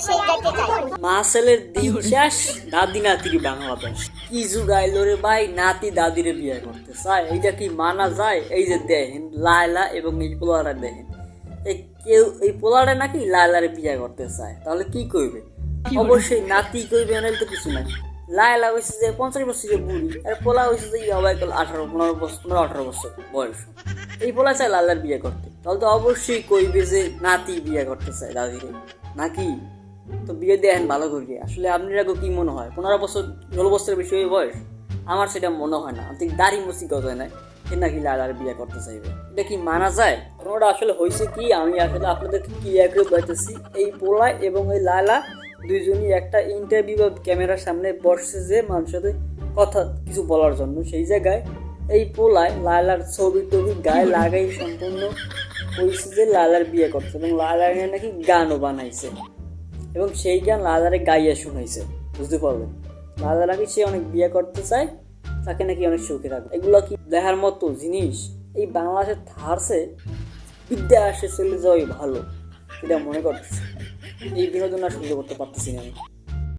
সেই চাই দিন শেষ দাদি নাতির বাংলাদেশ কি যুগাইলো রে ভাই? নাতি দাদিরে বিয়ে করতে চায়। এইটা কি মানা যায়? এই যে দেখেন লায়লা এবং এই পোলারা দেখেন। এই কেউ এই পোলারা নাকি লায়লারে বিয়ে করতে চায়? তাহলে কি করবে অবশ্যই নাতি করবে না তো কিছু নাই। লায়লা হয়েছে যে পঞ্চাশ বছরের বুড়ি আর পোলা হয়েছে যে ইয়াবাই কাল আঠারো পনেরো বছর পনেরো আঠারো বছর বয়স। এই পোলা চায় লালার বিয়ে করতে। তাহলে তো অবশ্যই কইবে যে নাতি বিয়ে করতে চায় দাদিরে। নাকি? তো বিয়ে দেন ভালো করে আসলে আপনারা কি মনে হয়? পনেরো বছর, ষোলো বছরের বেশি বয়স, আমার সেটা মনে হয় না। ঠিক দাড়ি মুসি কথা নাই, সে নাকি লালার বিয়ে করতে চাইবে। এটা কি মানা যায়? ঘটনাটা আসলে হয়েছে কি, আমি আসলে আপনাদেরকে ক্লিয়ার করে বলতেছি, এই পোলা এবং এই লালা দুইজনই একটা ইন্টারভিউ বা ক্যামেরার সামনে বসছে যে মানুষের কথা, কিছু বলার জন্য। সেই জায়গায় এই পোলায় লালার ছবি টবি গায়ে লাগাই সম্পূর্ণ হয়েছে যে লালার বিয়ে করছে এবং লালার নাকি গানও বানাইছে। এবং সেই গান লাদারে গাইয়া শুনাইছে, বুঝতে পারবেন লালা নাকি সে অনেক বিয়ে করতে চায়, তাকে নাকি অনেক সুখে রাখবে। এগুলো কি দেখার মতো জিনিস? এই বাংলাদেশের থারসে, বিদ্যা আসে চলে যাওয়াই ভালো, এটা মনে করতেছে। এই বিনোদন আর সহ্য করতে পারতেছি না আমি।